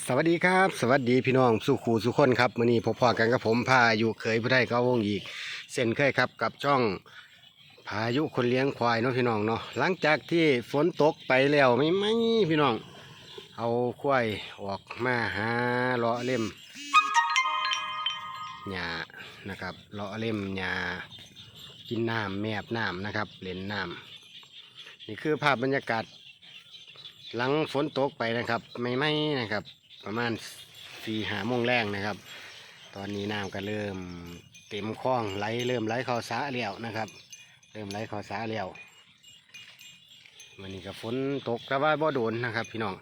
สวัสดีครับ สวัสดีพี่น้องสุขูสุคนครับมื้อนี้พบพอกันกับผมพายุเคยผู้ใดก็วงอีกเส้นเคยครับกับช่องพายุคนเลี้ยงควายเนาะพี่น้องเนาะหลังจากที่ฝนตกไปแล้วไม่ไหมพี่น้อง เอาควายออกมาหาเลาะเล่มหญ้านะครับเลาะเล่มหญ้ากินน้ำแมบน้ำนะครับเล่นน้ำนี่คือภาพบรรยากาศหลังฝนตกไปนะครับ ไม่ไม่นะครับ ประมาณสี่หาโมงแรงนะครับ ตอนนี้น้ำก็เริ่มเต็มคลองไหลเริ่มไหลเข้าสาแล้วนะครับ เริ่มไหลเข้าสาแล้ววันนี้ก็ฝนตกแต่ว่าบ่โดนนะครับ พี่น้อง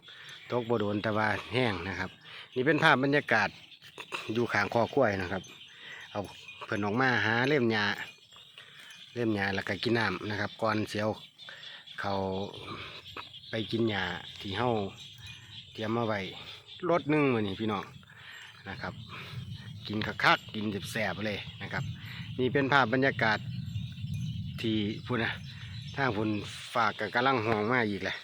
ตกบ่โดนแต่ว่าแห้งนะครับ นี่เป็นภาพบรรยากาศอยู่ข้างคอกล้วยนะครับ เอาเพิ่นออกมาหาเล่มหญ้าเล่มหญ้าแล้วก็กินน้ำนะครับก่อนเสียวเขาไปกินหญ้าที่เฮาเตรียมมาไว้ รถหนึ่งวันนี้พี่น้องนะครับ กินคักๆกินแสบๆเลยนะครับ นี่เป็นภาพบรรยากาศที่พุ่นนะทางพุ่นฝากกับกำลังห่วงมาอีกแหละ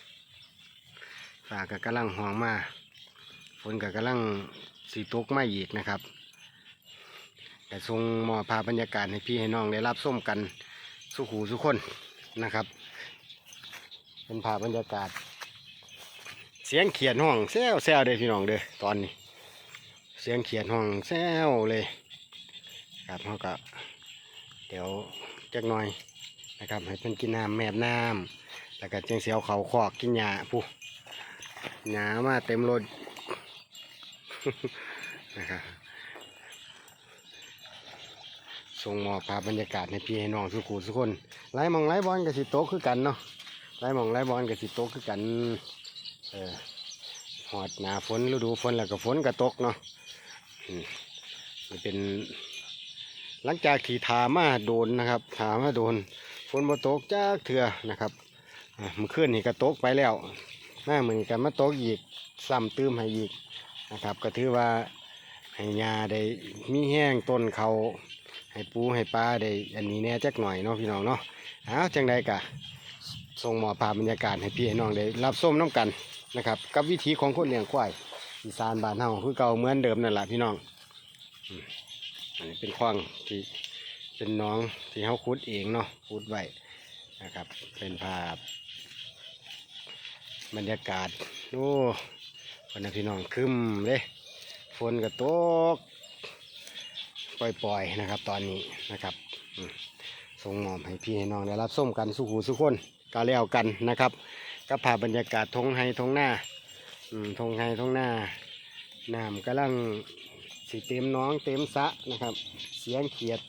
ฝากกับกำลังห่วงมาฝนกับกำลังสีตกมาอีกนะครับแต่ทรงมอบภาบรรยากาศให้พี่ให้น้องได้รับส้มกันสุขูสุกคนนะครับ เป็นภาพบรรยากาศ เสียงเขียนห้องแซวแซวเลยพี่น้องเด้อตอนนี้ เสียงเขียนห้องแซวเลยครับเขาก็เดี๋ยวจักหน่อยนะครับ ให้เพิ่นกินน้ำแมบน้ำแล้วก็จังเสียวเขาคอกกินหญ้าผู้หญ้ามาเต็มรถนะครับส่งมอบภาพบรรยากาศให้พี่ให้น้องสุขุสุกคนไล่มองไล่บอลกับสิโตะคือกันเนาะไล่มองไล่บอลกับสิโตกคือกัน เออหอดหนาฝนฤดูฝนแล้วก็ฝนก็ตกเนาะนี่เป็น หลังจากที่ถามาโดนนะครับถามาโดน ฝนมาตกจากเถื่อนะครับอะเมื่อคืนนี่ก็ตกไปแล้วหน้าเหมือนี้ก็มาตกอีกซ้ำตื้มให้อีกนะครับ ก็ถือว่าให้ยาได้มีแห้งต้นเขาให้ปูให้ปลาได้อันนี้แน่จักหน่อยเนาะพี่น้องเนาะอ้าวจังใดกะส่งหมอภาพบรรยากาศให้พี่ให้น้องได้รับส้มน้ำกัน นะครับกับวิถีของคนเลี้ยงควายอีสานบ้านเฮาคือเก่าเหมือนเดิมนั่นแหละพี่น้องอันนี้เป็นคลองที่เป็นน้องที่เขาขุดเองเนาะขุดไว้นะครับ เป็นภาพ บรรยากาศโอ้วันนี้พี่น้องคึมเลยฝนก็ตกปล่อยๆนะครับ ตอนนี้นะครับอืม ส่งมอบให้พี่ให้น้องได้รับส้มกันสุขหูสุขคนก็แล้วกันนะครับก็พาบรรยากาศทงไฮทงหน้าทงไฮทงหน้าน้ำกำลังสีเต็มน้องเต็มสะนะครับ เสียงเขียด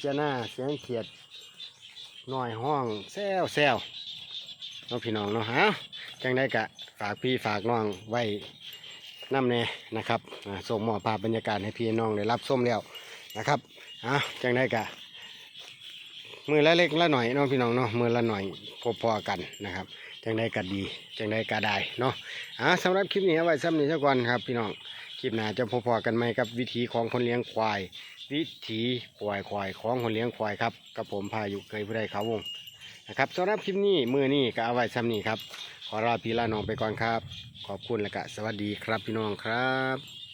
เจ้าหน้าเสียงเขียดหน่อยห้องแซวแซวน้องพี่น้องเนาะฮะจังได้กะฝากพี่ฝากน้องไว้น้ำแน่นะครับอ่าส่งหมอบภาพบรรยากาศให้พี่น้องได้รับส้มแล้วนะครับอะจังได้กะ มือละเล็กละหน่อยเนาะพี่น้องเนาะมือละหน่อยพอๆกันนะครับจังได้ก็ดีจังได้ก็ได้เนาะอ่าสำหรับคลิปนี้เอาไว้ซ้ำนี้ซะก่อนครับ พี่น้องคลิปหน้าจะพอๆกันไหมกับวิถีของคนเลี้ยงควาย วิถีควายควายของคนเลี้ยงควายครับกับผมพายุเคยผู้ใดเขาวงนะครับสำหรับคลิปนี้มือนี้ก็เอาไว้ซ้ำนี้ครับ ขอลาพี่ลาน้องไปก่อนครับ ขอบคุณและก็สวัสดีครับพี่น้องครับ